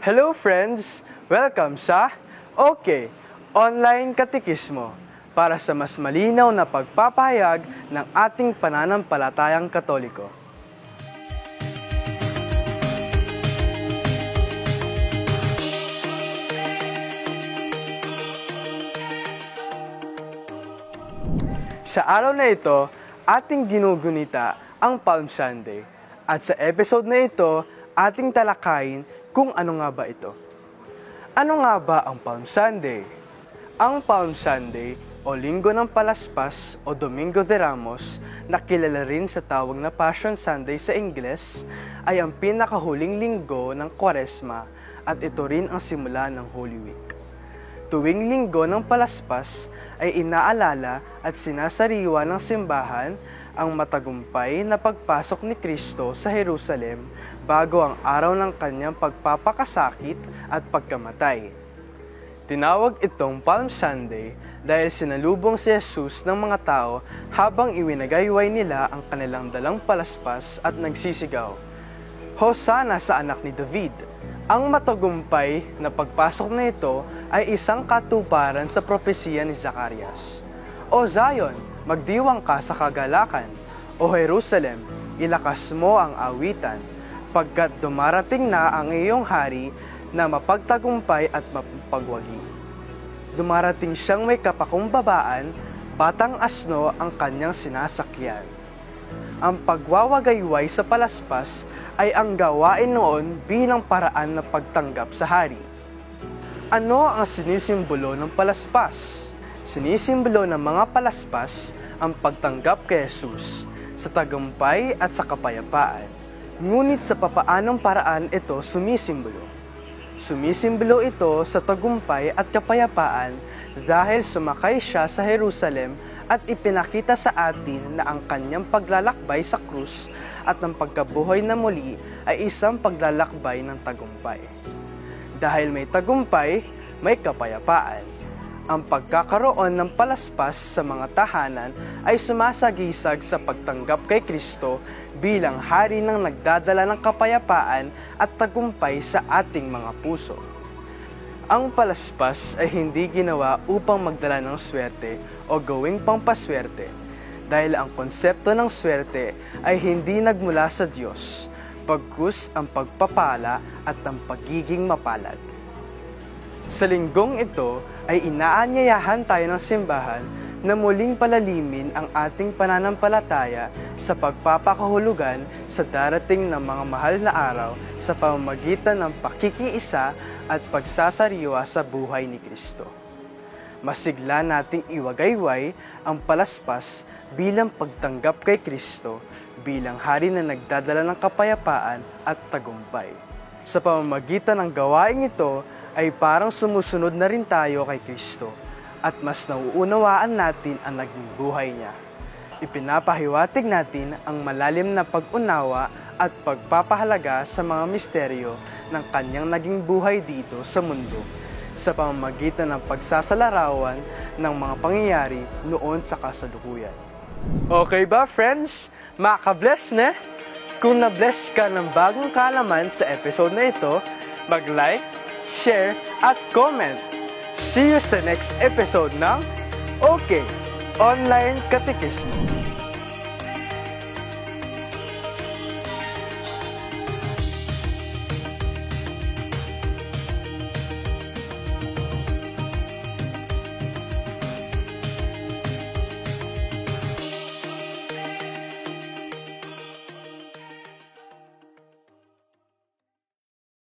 Hello friends! Welcome sa OK Online Katikismo para sa mas malinaw na pagpapahayag ng ating pananampalatayang katoliko. Sa araw na ito, ating ginugunita ang Palm Sunday. At sa episode na ito, ating talakayin kung ano nga ba ito. Ano nga ba ang Palm Sunday? Ang Palm Sunday o Linggo ng Palaspas o Domingo de Ramos na kilala rin sa tawag na Passion Sunday sa Ingles ay ang pinakahuling linggo ng Kwaresma at ito rin ang simula ng Holy Week. Tuwing linggo ng palaspas ay inaalala at sinasariwa ng simbahan ang matagumpay na pagpasok ni Kristo sa Jerusalem bago ang araw ng kanyang pagpapakasakit at pagkamatay. Tinawag itong Palm Sunday dahil sinalubong si Jesus ng mga tao habang iwinagayway nila ang kanilang dalang palaspas at nagsisigaw, Hosana sa anak ni David! Ang matagumpay na pagpasok na ito ay isang katuparan sa propesiya ni Zacarias. O Zion, magdiwang ka sa kagalakan. O Jerusalem, ilakas mo ang awitan, pagkat dumarating na ang iyong hari na mapagtagumpay at mapagwagi. Dumarating siyang may kapakumbabaan, batang asno ang kanyang sinasakyan. Ang pagwawagayway sa palaspas ay ang gawain noon bilang paraan ng pagtanggap sa hari. Ano ang sinisimbolo ng palaspas? Sinisimbolo ng mga palaspas ang pagtanggap kay Jesus sa tagumpay at sa kapayapaan. Ngunit sa papaanong paraan ito sumisimbolo. Sumisimbolo ito sa tagumpay at kapayapaan dahil sumakay siya sa Jerusalem at ipinakita sa atin na ang kanyang paglalakbay sa krus at ng pagkabuhay na muli ay isang paglalakbay ng tagumpay. Dahil may tagumpay, may kapayapaan. Ang pagkakaroon ng palaspas sa mga tahanan ay sumasagisag sa pagtanggap kay Kristo bilang hari ng nagdadala ng kapayapaan at tagumpay sa ating mga puso. Ang palaspas ay hindi ginawa upang magdala ng swerte o gawing pampaswerte dahil ang konsepto ng swerte ay hindi nagmula sa Diyos, pagkus ang pagpapala at ang pagiging mapalad. Sa linggong ito ay inaanyayahan tayo ng simbahan na muling palalimin ang ating pananampalataya sa pagpapakahulugan sa darating ng mga mahal na araw sa pamamagitan ng pakikiisa at pagsasariwa sa buhay ni Kristo. Masigla nating iwagayway ang palaspas bilang pagtanggap kay Kristo bilang hari na nagdadala ng kapayapaan at tagumpay. Sa pamamagitan ng gawaing ito ay parang sumusunod na rin tayo kay Kristo at mas nauunawaan natin ang naging buhay niya. Ipinapahiwatig natin ang malalim na pag-unawa at pagpapahalaga sa mga misteryo ng kanyang naging buhay dito sa mundo sa pamamagitan ng pagsasalarawan ng mga pangyayari noon sa kasalukuyan. Okay ba friends? Maka-bless na? Kung na-bless ka ng bagong kalaman sa episode na ito, mag-like, share, at comment. See you sa next episode ng OK Online Katikismo.